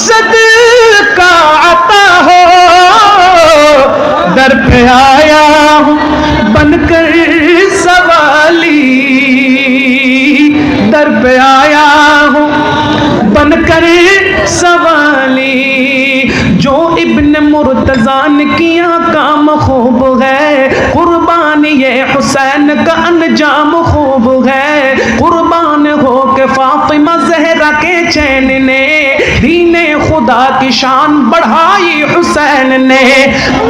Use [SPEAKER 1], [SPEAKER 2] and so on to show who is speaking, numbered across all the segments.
[SPEAKER 1] صدقہ عطا ہو۔ در پہ آیا ہوں، بن کر سوالی۔ در پہ آیا ہوں، بن کر سوالی۔ جو ابن مرتضان کیا کام خوب ہے، قربان یہ حسین کا انجام خوب ہے۔ قربان ہو کے فاطمہ زہرا کے چین نے خدا کی شان بڑھائی حسین نے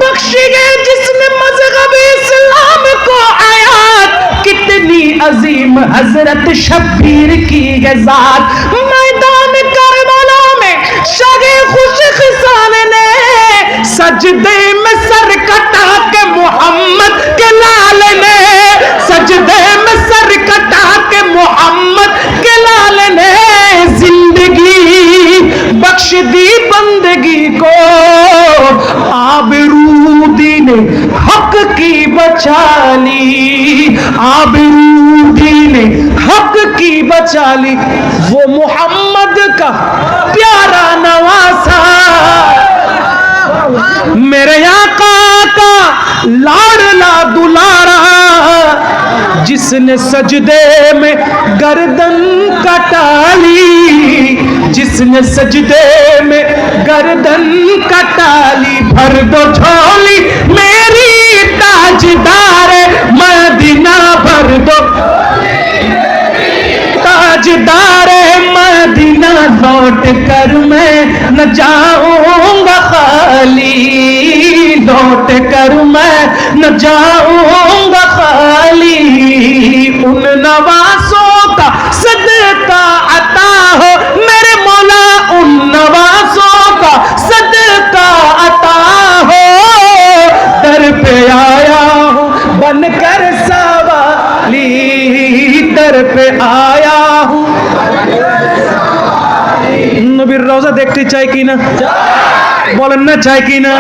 [SPEAKER 1] بخشی گئے جس نے مذہب اسلام کو آیات کتنی عظیم حضرت شبیر کی ذات میدان کربلا میں شگ خوش خسان بچا لی وہ محمد کا پیارا نواسا میرے آقا کا لاڑلا دلارا، جس نے سجدے میں گردن کٹا لی جس نے سجدے میں گردن کٹا لی بھر دو جھولی۔ لوٹ کر میں نہ جاؤں گا خالی، لوٹ کر میں نہ جاؤں گا خالی۔ ان نوازوں کا صدقہ عطا ہو، میرے مولا، ان نوازوں کا صدقہ عطا ہو۔ در پہ آیا ہوں، بن کر سوالی در پہ آیا চাই কি না? বলেন না চাই কি না?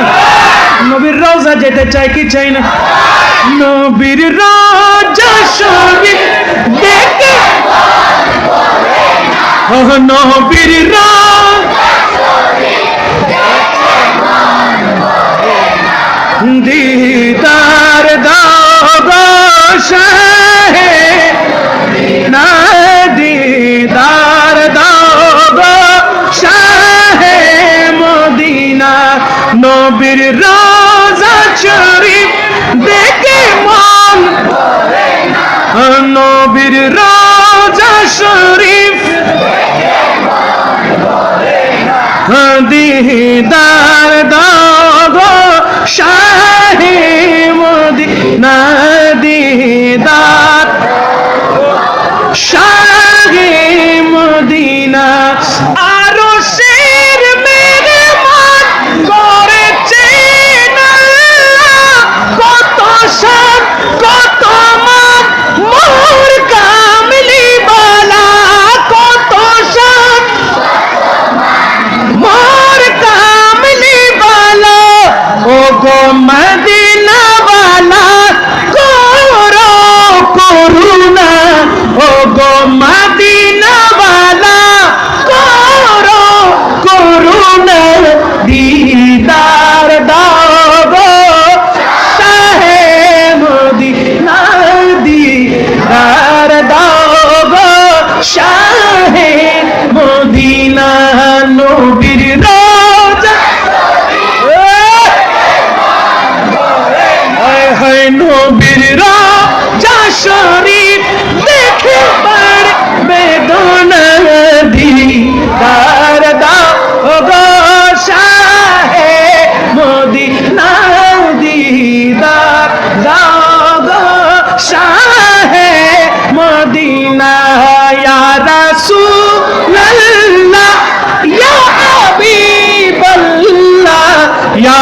[SPEAKER 1] নবীর রওজা যেতে চাই কি চাই না? নবীর রাজা শরীর দেখে নবীর রওজা দিদার দাদা শরীর নবীর রাজা শরীফ দেখে মন নবীর রাজা শরীফ দিদার দাও শাহে মদিনা দিদার নবীর রাজা শরীফ দেখে বার বেদনা দিদার দাও গো শাহে মদিনা দিদার দাও গো শাহে মদিনা ইয়া রাসূলুল্লাহ ইয়া হাবিবাল্লাহ ইয়া